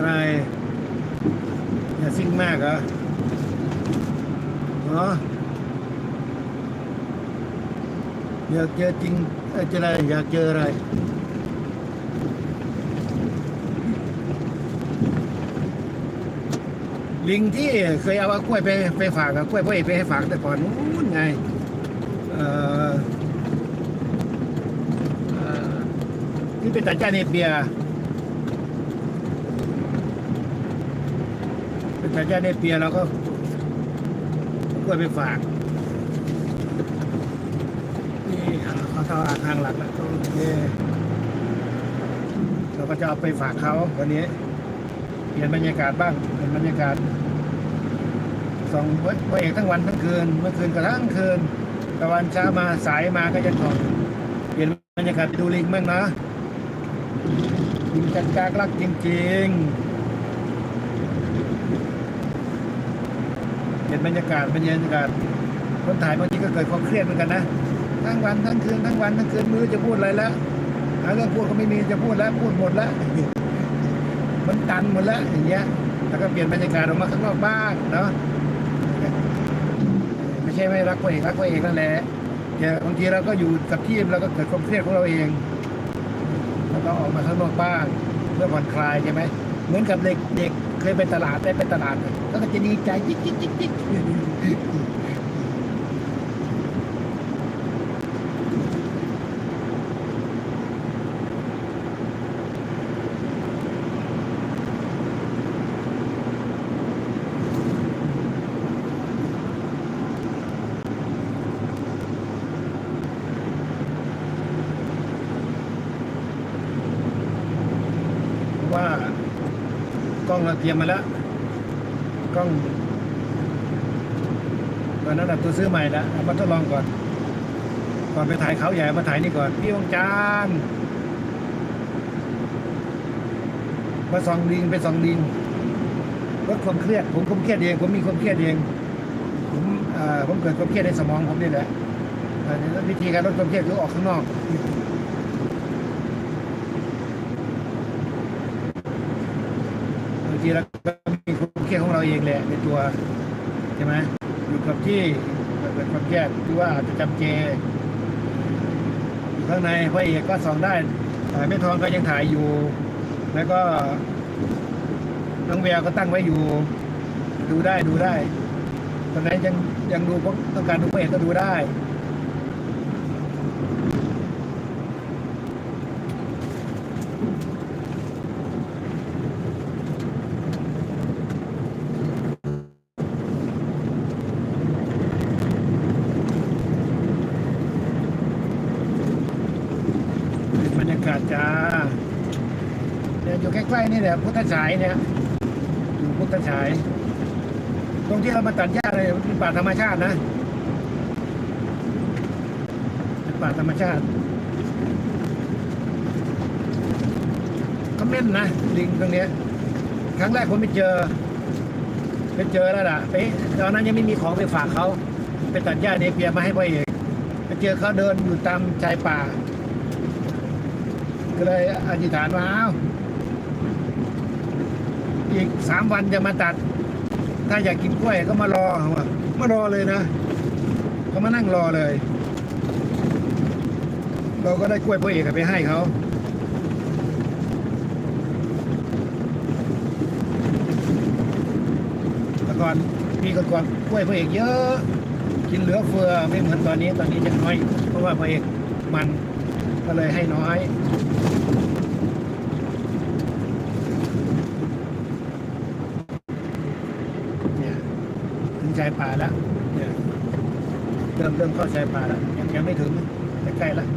อะไรอย่าซิ่งมากเหรอเหรออยากเจอจริงเอ้ยจะอะไรอยากเจออะไรลิงที่เคยเอากล้วยไปไปฝากกล้วยพ่อเอกไปให้ฝากแต่ก่อนนู้นไงเอ่ออ่อที่เป็นตัดจ้าเนเปีย เป็นตัดจ้าเนเปียเราก็กล้วยไปฝากนี่เขาเข้าอาคารหลักแล้วโอเคเราก็จะเอาไปฝากเขาวันนี้เปลี่ยนบรรยากาศบ้างเปลี่ยนบรรยากาศส่องพระเอกทั้งวันทั้งคืน เมื่อคืนก็ทั้งคืนตะวันเช้ามาสายมาก็จะส่องเปลี่ยนบรรยากาศไปดูลิงบ้างนะลิงจัดกากรักจริงๆ เปลี่ยนบรรยากาศบรรยากาศคนถ่ายบางทีก็เกิดความเครียดเหมือนกันนะทั้งวันทั้งคืนทั้งวันทั้งคืนมือจะพูดอะไรแล้วหาเรื่องพูดก็ไม่มีจะพูดแล้วพูดหมดแล้วมันตันหมดแล้วอย่างเงี้ยแล้วก็เปลี่ยนบรรยากาศออกมาข้างนอกบ้างเนาะไม่ใช่ไม่รักตัวเองรักตัวเองนั่นแหละแต่บางทีเราก็อยู่กับที่เราก็เกิดความเครียดของเราเองแล้วก็ออกมาข้างนอกบ้างเพื่อผ่อนคลายใช่ไหมเหมือนกับเด็กเด็ก เคยไปตลาดได้ไปตลาด แล้วก็จะดีใจจิ๊กจิ๊กจิ๊กจิ๊ก ว่า กล้องเราเตรียมมาแล้วกล้องตอนนั้นนะตัวซื้อใหม่แล้วเอามาทดลองก่อน ก่อนไปถ่ายเขาใหญ่มาถ่ายนี่ก่อนพี่วงจานมาส่องลิงไปส่องลิงลดความเครียดผมความเครียดเองผมมีความเครียดเองผมอ่าผมเกิดความเครียดในสมองผมนี่แหละวิธีการลดความเครียดคือออกข้างนอก บาง ทีเราก็มีความเครียดของเราเองแหละในตัวใช่ไหมอยู่กับที่เกิดความเครียดที่ว่าอาจจะจำเจอยู่ข้างในพระเอกก็ส่องได้เอ่อแม่ทองก็ยังถ่ายอยู่ แล้วก็น้องแววก็ตั้งไว้อยู่ ดูได้ดูได้ตอนไหนยังยังดูเพราะต้องการดูพระเอกก็ดูได้ บรรยากาศ จ้าเนี่ยอยู่ใกล้ๆนี่แหละพุทธฉายเนี่ยอยู่พุทธฉาย ตรงที่เรามาตัดหญ้าเลยเป็นป่าธรรมชาตินะเป็นป่าธรรมชาติก็เม่นนะลิงตรงเนี้ยครั้งแรกผมไปเจอไปเจอแล้วล่ะไปตอนนั้นยังไม่มีของไปฝากเขาไปตัดหญ้าเนเปียมาให้พ่อเอกไปเจอเขาเดินอยู่ตามชายป่า ก็เลยอธิษฐานว่าอ้าวอีกสามวันจะมาตัด ถ้าอยากกินกล้วยก็มารอว่ามารอเลยนะก็มานั่งรอเลย เราก็ได้กล้วยพ่อเอกไปให้เขาแต่ก่อนปีก่อนๆกล้วยพ่อเอกเยอะ กินเหลือเฟือไม่เหมือนตอนนี้ตอนนี้จะน้อยเพราะว่าพ่อเอกมัน ก็เลยให้น้อย เนี่ยถึงชายป่าแล้วเนี่ยเริ่มเริ่มเข้าชายป่าแล้วยังยังไม่ถึงใกล้ๆแล้ว